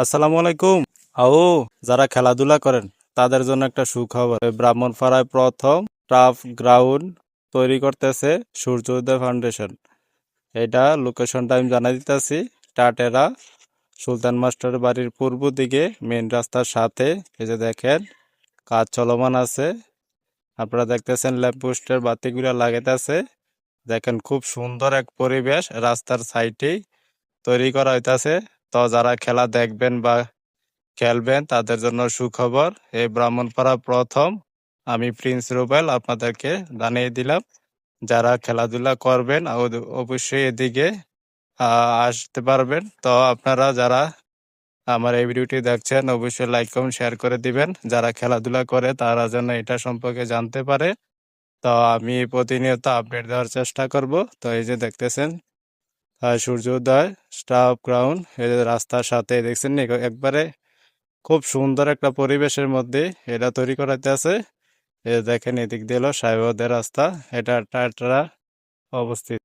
আসসালামু আলাইকুম। আও, যারা খেলাধুলা করেন, তাদের জন্য একটা সুখবর। ব্রাহ্মণপাড়ায় প্রথম টাফ গ্রাউন্ড তৈরি করতেছে সূর্যোদয় ফাউন্ডেশন। এটা লোকেশনটা আমি জানাই দিতেছি। টাটেরা সুলতান মাস্টার বাড়ির পূর্ব দিকে মেন রাস্তার সাথে। এই যে দেখেন, কাজ চলমান আছে। আপনারা দেখতেছেন ল্যাম্পপোস্টের বাতিগুলো লাগাইতেছে। দেখেন খুব সুন্দর এক পরিবেশ রাস্তার সাইডেই তৈরি করা হইতাছে। তো যারা খেলা দেখবেন বা খেলবেন, তাদের জন্য সুখবর। এই ব্রাহ্মণপাড়া প্রথম। আমি প্রিন্স রুবেল আপনাদেরকে জানিয়ে দিলাম। যারা খেলাধুলা করবেন অবশ্যই এদিকে আসতে পারবেন। তো আপনারা যারা আমার এই ভিডিওটি দেখছেন, অবশ্যই লাইক কমেন্ট শেয়ার করে দিবেন। যারা খেলাধুলা করে, তারা যেন এটা সম্পর্কে জানতে পারে। তো আমি প্রতিনিয়ত আপডেট দেওয়ার চেষ্টা করব। তো এই যে দেখতেছেন সূর্যোদয় স্টাফ ক্রাউন রাস্তার সাথে, দেখছেন নি? একবারে খুব সুন্দর একটা পরিবেশের মধ্যে এটা তৈরি করাতে আছে। এ দেখেন এদিক দিয়ে হলো সাহেবদের রাস্তা। এটা টাটরা অবস্থিত।